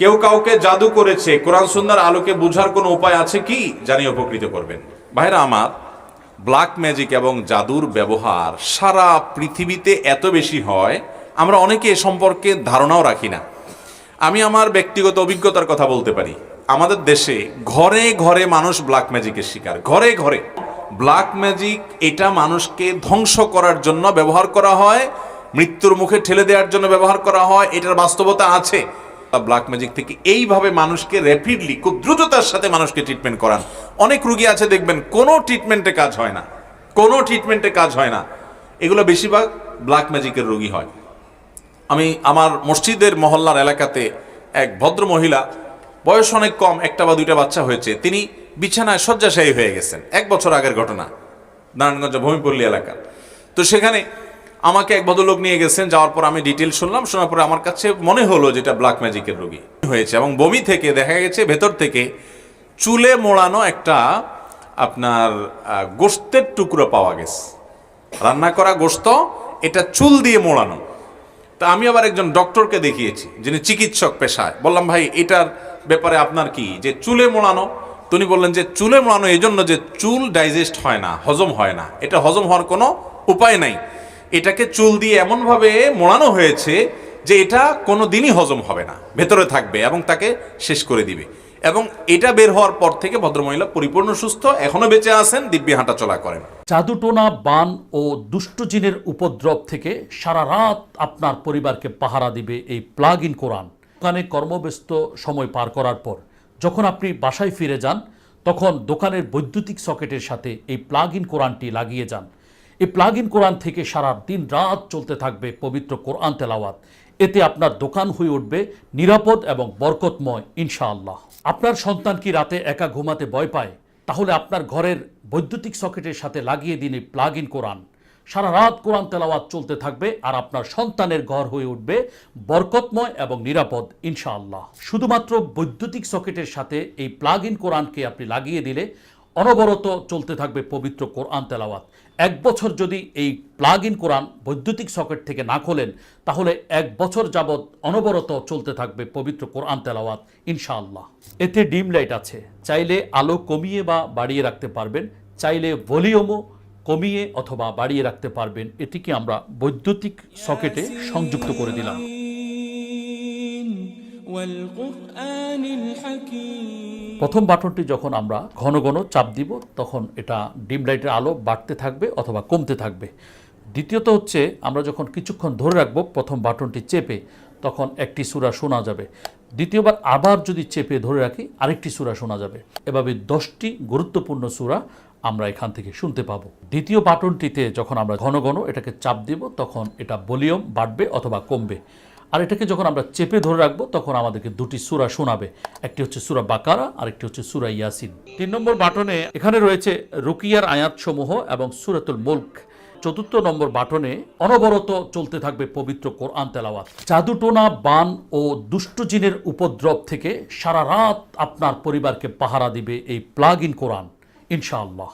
কেউ কাউকে জাদু করেছে, কোরআন সুন্নার আলোকে বুঝার কোনো উপায় আছে কি? জানিয়ে উপকৃত করবেন। ভাইরা আমার ব্ল্যাক ম্যাজিক এবং জাদুর ব্যবহার সারা পৃথিবীতে এত বেশি হয়, আমরা অনেকে এ সম্পর্কে ধারণাও রাখি না। আমি আমার ব্যক্তিগত অভিজ্ঞতার কথা বলতে পারি। আমাদের দেশে ঘরে ঘরে মানুষ ব্ল্যাক ম্যাজিকের শিকার। ঘরে ঘরে। ব্ল্যাক ম্যাজিক এটা মানুষকে ধ্বংস করার জন্য ব্যবহার করা হয়, মৃত্যুর মুখে ঠেলে দেওয়ার জন্য ব্যবহার করা হয়, এটার বাস্তবতা আছে। ব্ল্যাক ম্যাজিক থেকে এইভাবে মানুষকে র্যাপিডলি খুব দ্রুততার সাথে মানুষকে ট্রিটমেন্ট করান। অনেক রুগী আছে, দেখবেন কোনো ট্রিটমেন্টে কাজ হয় না। কোনো ট্রিটমেন্টে কাজ হয় না। এগুলো বেশিরভাগ ব্ল্যাক ম্যাজিকের রোগী হয়। আমি আমার মসজিদের মহল্লার এলাকাতে এক ভদ্র মহিলা, বয়স অনেক কম, একটা বা দুইটা বাচ্চা হয়েছে। তিনি বিছানায় শয্যাশায়ী হয়ে গেছেন। এক বছর আগের ঘটনা নারায়ণগঞ্জ ভূমিপল্লী এলাকা। তো সেখানে আমাকে এক ভদ্রলোক নিয়ে গেছেন, যাওয়ার পর আমি ডিটেল শুনলাম, শোনার পরে আমার কাছে মনে হলো যেটা ব্ল্যাক ম্যাজিকের রোগী হয়েছে এবং বমি থেকে, দেখা গেছে ভেতর থেকে চুলে মোড়ানো একটা আপনার গোস্তের টুকরো পাওয়া গেছে। রান্না করা গোস্ত, এটা চুল দিয়ে মোড়ানো। তা আমি আবার একজন ডক্টরকে দেখিয়েছি, যিনি চিকিৎসক পেশায়। বললাম, ভাই, এটার ব্যাপারে আপনার কি? যে চুলে মোড়ানো, তিনি বললেন যে চুলে মোড়ানো এই জন্য যে চুল ডাইজেস্ট হয় না, হজম হয় না। এটা হজম হওয়ার কোনো উপায় নাই। এটাকে চুল দিয়ে এমনভাবে মোড়ানো হয়েছে যে এটা কোনো দিনই হজম হবে না, ভেতরে থাকবে এবং তাকে শেষ করে দিবে। এবং এটা বের হওয়ার পর থেকে ভদ্রমহিলা পরিপূর্ণ সুস্থ, এখনও বেঁচে আছেন, দিব্যি হাঁটা চলা করেন। জাদুটোনা বান ও দুষ্ট জিনের উপদ্রব থেকে সারা রাত আপনার পরিবারকে পাহারা দিবে এই প্লাগ ইন কোরআন দোকানে কর্মব্যস্ত সময় পার করার পর যখন আপনি বাসায় ফিরে যান, তখন দোকানের বৈদ্যুতিক সকেটের সাথে এই প্লাগ ইন কোরআনটি লাগিয়ে যান। এই প্লাগ ইন কোরআন থেকে সারা দিন রাত চলতে থাকবে পবিত্র কোরআন তেলাওয়াত। এতে আপনার দোকান হয়ে উঠবে নিরাপদ এবং বরকতময়, ইনশাআল্লাহ। আপনার সন্তান কি রাতে একা ঘুমাতে ভয় পায়? তাহলে আপনার ঘরের বৈদ্যুতিক সকেটের সাথে লাগিয়ে দিন এই প্লাগ ইন কোরআন। সারা রাত কোরআন তেলাওয়াত চলতে থাকবে আর আপনার সন্তানের ঘর হয়ে উঠবে বরকতময় এবং নিরাপদ, ইনশাআল্লাহ। শুধুমাত্র বৈদ্যুতিক সকেটের সাথে এই প্লাগ ইন কোরআনকে আপনি লাগিয়ে দিলে অনবরত চলতে থাকবে পবিত্র কোরআন তেলাওয়াত। এক বছর যদি এই প্লাগ ইন কোরআন বৈদ্যুতিক সকেট থেকে না খোলেন, তাহলে এক বছর যাবৎ অনবরত চলতে থাকবে পবিত্র কোরআন তেলাওয়াত, ইনশাআল্লাহ। এতে ডিম লাইট আছে। চাইলে আলো কমিয়ে বা বাড়িয়ে রাখতে পারবেন, চাইলে ভলিউমও কমিয়ে অথবা বাড়িয়ে রাখতে পারবেন। এটিকে আমরা বৈদ্যুতিক সকেটে সংযুক্ত করে দিলাম। প্রথম বাটনটি যখন আমরা ঘন ঘন চাপ দিব, তখন এটা ডিম লাইটের আলো বাড়তে থাকবে অথবা কমতে থাকবে। দ্বিতীয়ত হচ্ছে, আমরা যখন কিছুক্ষণ ধরে রাখব প্রথম বাটনটি চেপে, তখন একটি সুরা শোনা যাবে। দ্বিতীয়বার আবার যদি চেপে ধরে রাখি, আরেকটি সুরা শোনা যাবে। এভাবে দশটি গুরুত্বপূর্ণ সুরা আমরা এখান থেকে শুনতে পাব। দ্বিতীয় বাটনটিতে যখন আমরা ঘন ঘন এটাকে চাপ দিব, তখন এটা ভলিউম বাড়বে অথবা কমবে। আর এটাকে যখন আমরা চেপে ধরে রাখব, তখন আমাদেরকে দুটি সুরা শোনাবে। একটি হচ্ছে সুরা বাকারা আর একটি হচ্ছে সুরা ইয়াসিন। তিন নম্বর বাটনে এখানে রয়েছে রুকিয়ার আয়াত সমূহ এবং সুরাতুল মুল্ক। চতুর্থ নম্বর বাটনে অনবরত চলতে থাকবে পবিত্র কোরআন তেলাওয়াত। জাদুটোনা, বান ও দুষ্ট জিনের উপদ্রব থেকে সারা রাত আপনার পরিবারকে পাহারা দিবে এই প্লাগ ইন কোরআন, ইনশাআল্লাহ।